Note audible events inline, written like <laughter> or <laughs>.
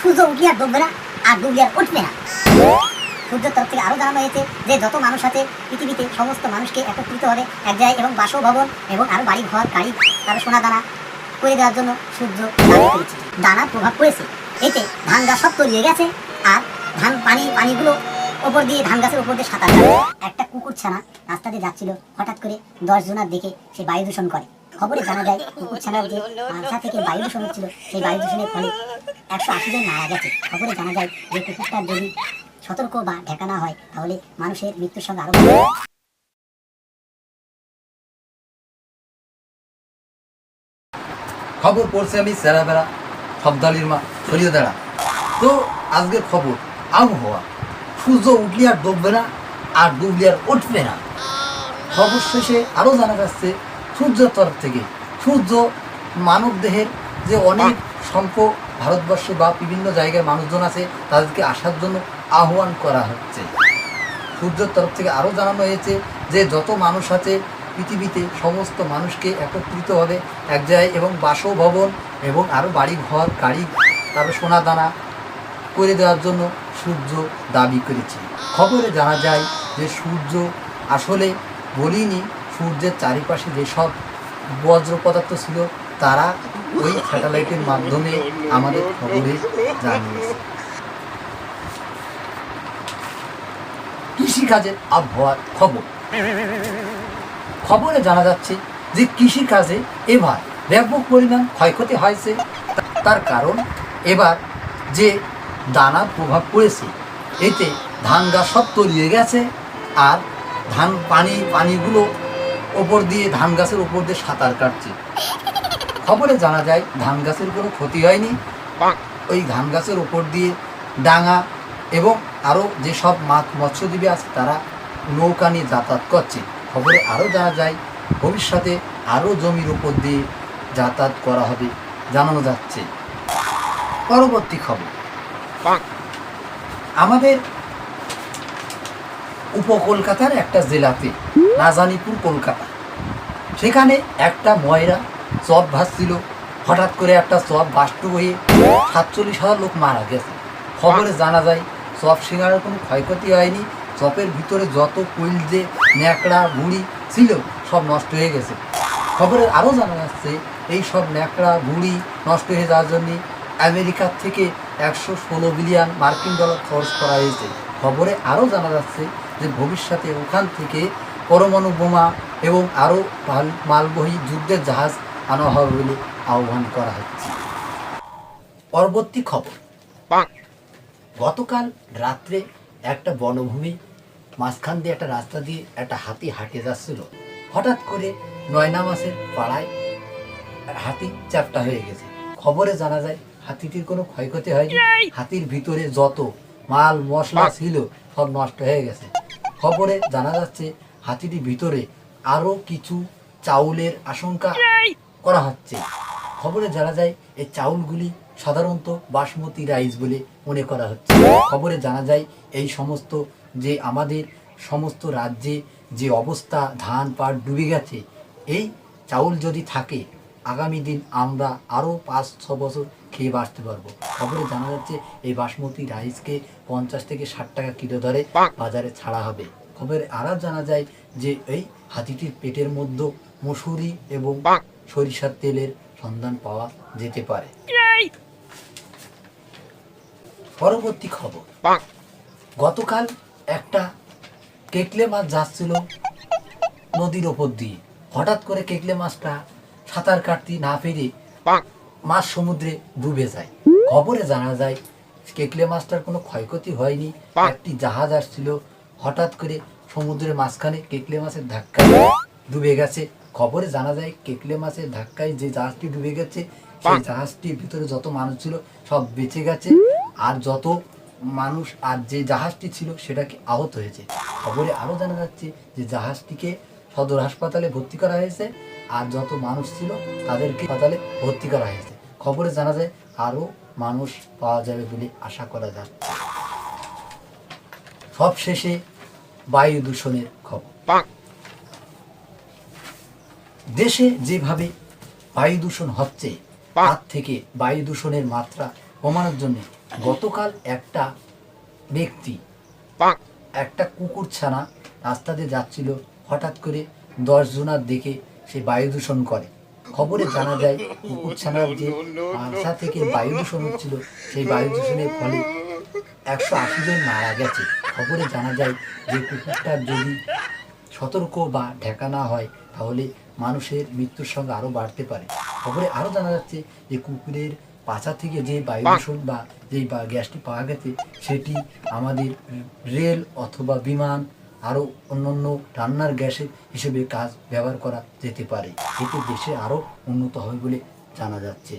সূর্য উঠিয়া ডুববে না আর আর উঠবে না। সূর্যের তরফ থেকে আরও জানানো হয়েছে যে, যত মানুষ আছে, পৃথিবীতে সমস্ত মানুষকে একত্রিত হবে এক জায়গায় এবং বাসভবন এবং আরও বাড়ি ঘর গাড়ি, তারপর সোনা দানা করে দেওয়ার জন্য সূর্য দানার প্রভাব পড়েছে। এতে ধান গাছ সব তলিয়ে গেছে আর ধান পানি, পানিগুলো ওপর দিয়ে ধান গাছের উপর দিয়ে সাঁতার একটা কুকুর ছানা রাস্তা দিয়ে যাচ্ছিল, হঠাৎ করে দশ জনার দেখে সে বায়ু দূষণ করে। খবরে জানা যায় কুকুর ছানার যে মাথা থেকে বায়ু দূষণ হচ্ছিল, সেই বায়ু দূষণের ফলে একশো আশি জন মারা গেছে। খবরে জানা যায় যে কুকুরটার যদি সতর্ক বা ঢেকা না হয়, তাহলে মানুষের মৃত্যুর সঙ্গে আরও খবর পড়ছে আমি সেরা বেড়া, শব্দালির মা, সরিয়ে দাঁড়া। তো আজকের খবর, আবহাওয়া। সূর্য উঠলে আর ডুববে না, আর ডুবলে আর উঠবে না। খবর শেষে আরও জানা যাচ্ছে সূর্যের তরফ থেকে। সূর্য মানব দেহের যে অনেক সংখ্যক ভারতবর্ষে বা বিভিন্ন জায়গায় মানুষজন আছে, তাদেরকে আসার জন্য আহ্বান করা হচ্ছে। সূর্যের তরফ থেকে আরও জানানো হয়েছে যে, যত মানুষ আছে, পৃথিবীতে সমস্ত মানুষকে একত্রিত হবে এক জায়গায় এবং বাসভবন এবং আরও বাড়ি ঘর গাড়ি তারপরে সোনা দানা করে দেওয়ার জন্য সূর্য দাবি করেছে। খবরে জানা যায় যে, সূর্য আসলে বলিনি সূর্যের চারিপাশে যেসব বজ্র পদার্থ ছিল, তারা ওই স্যাটেলাইটের মাধ্যমে আমাদের খবরে জানিয়েছে। কৃষিকাজের আবহাওয়ার খবর। খবরে জানা যাচ্ছে যে কৃষিকাজে এবার ব্যাপক পরিমাণ ক্ষয়ক্ষতি হয়েছে। তার কারণ এবার যে দানার প্রভাব পড়েছে, এতে ধান গাছ সব তলিয়ে গেছে আর ধান পানি, পানিগুলো ওপর দিয়ে ধান গাছের ওপর দিয়ে সাঁতার কাটছে। খবরে জানা যায় ধান গাছের কোনো ক্ষতি হয়নি। ওই ধান গাছের ওপর দিয়ে ডাঙা এবং আরও যেসব মাছ মৎস্যজীবী আছে তারা নৌকা নিয়ে যাতায়াত করছে। খবরে আরও জানা যায় ভবিষ্যতে আরও জমির উপর দিয়ে যাতায়াত করা হবে জানানো যাচ্ছে। পরবর্তী খবর। আমাদের উপকলকাতার একটা জেলাতে রাজানীপুর কলকাতা। সেখানে একটা ময়রা চপ ভাসছিল হঠাৎ করে একটা চপ বাষ্ট হয়ে সাতচল্লিশ হাজার লোক মারা গেছে। খবরে জানা যায়, চপ সিঙ্গারের কোনো ক্ষয়ক্ষতি হয়নি। চপের ভিতরে যত কুইল যে ন্যাকড়া বুড়ি ছিল, সব নষ্ট হয়ে গেছে। খবরে আরও জানা যাচ্ছে, এই সব ন্যাকড়া বুড়ি নষ্ট হয়ে যাওয়ার জন্যে আমেরিকার থেকে একশো ষোলো বিলিয়ন মার্কিন ডলার খরচ করা হয়েছে। খবরে আরও জানা যাচ্ছে যে ভবিষ্যতে ওখান থেকে পরমাণু বোমা এবং আরও মালবহী যুদ্ধের জাহাজ আনা হবে বলে আহ্বান করা হচ্ছে। পরবর্তী খবর। গতকাল রাত্রে একটা বনভূমি মাঝখান দিয়ে একটা রাস্তা দিয়ে একটা হাতি হাঁটে যাচ্ছিল। হঠাৎ করে নয়না মাসের পাড়ায় হাতি চ্যাপটা হয়ে গেছে। খবরে জানা যায় হাতিটির কোনো ক্ষয়ক্ষতি হয়নি। হাতির ভিতরে যত মাল মশলা ছিল সব নষ্ট হয়ে গেছে। খবরে জানা যাচ্ছে হাতিটির ভিতরে আরও কিছু চাউলের আশঙ্কা করা হচ্ছে। খবরে জানা যায় এই চাউলগুলি সাধারণত বাসমতি রাইস বলে মনে করা হচ্ছে। খবরে জানা যায় এই সমস্ত যে আমাদের সমস্ত রাজ্যে যে অবস্থা ধান পাট ডুবে গেছে এই চাউল যদি থাকে আগামী দিন আমরা আরও পাঁচ ছ বছর খেয়ে বাঁচতে পারব। খবরে জানা যাচ্ছে এই বাসমতি রাইসকে পঞ্চাশ থেকে ষাট টাকা কিলো দরে বাজারে ছাড়া হবে। খবরে আরও জানা যায় যে এই হাতিটির পেটের মধ্যে মসুরি এবং সরিষার তেলের সন্ধান পাওয়া যেতে পারে। পরবর্তী খবর। গতকাল একটা কেকলে মাছ যাচ্ছিল নদীর ওপর দিয়ে। হঠাৎ করে কেকলে মাছটা সাঁতার কাটতে না পেরে মাছ সমুদ্রে ডুবে যায়। খবরে জানা যায়, কেকলে মাছটার কোনো ক্ষয়ক্ষতি হয়নি। একটি জাহাজ আসছিল, হঠাৎ করে সমুদ্রের মাঝখানে কেকলে মাছের ধাক্কায় ডুবে গেছে। খবরে জানা যায়, কেকলে মাছের ধাক্কায় যে জাহাজটি ডুবে গেছে, সেই জাহাজটির ভিতরে যত মানুষ ছিল, সব বেঁচে গেছে। আর যত মানুষ আর যে জাহাজটি ছিল, সেটাকে আহত হয়েছে। খবরে আরও জানা যাচ্ছে যে জাহাজটিকে সদর হাসপাতালে ভর্তি করা হয়েছে। আর যত মানুষ ছিল, তাদেরকে হাসপাতালে ভর্তি করা হয়েছে। খবরে জানা যায় আরও মানুষ পাওয়া যাবে বলে আশা করা যাচ্ছে সব শেষে বায়ু দূষণের খবর। দেশে যেভাবে বায়ু দূষণ হচ্ছে তার থেকে বায়ু দূষণের মাত্রা কমানোর জন্য গতকাল একটা ব্যক্তি একটা কুকুর ছানা রাস্তা দিয়ে যাচ্ছিল হঠাৎ করে দশ জনার দেখে সে বায়ু দূষণ করে। খবরে জানা যায় কুকুর ছানার যে <laughs> মাথা থেকে বায়ু দূষণ হচ্ছিল সেই বায়ু দূষণের ফলে একশো আশি জন মারা গেছে। খবরে জানা যায় যে কুকুরটার যদি সতর্ক বা ঢেকা না হয় তাহলে মানুষের মৃত্যুর সঙ্গে আরও বাড়তে পারে। খবরে আরও জানা যাচ্ছে যে কুকুরের পাছা থেকে যে বায়ু দূষণ বা যেই গ্যাসটি পাওয়া গেছে সেটি আমাদের রেল অথবা বিমান আরও অন্যান্য রান্নার গ্যাসের হিসেবে কাজ ব্যবহার করা যেতে পারে। এতে দেশে আরও উন্নত হবে বলে জানা যাচ্ছে।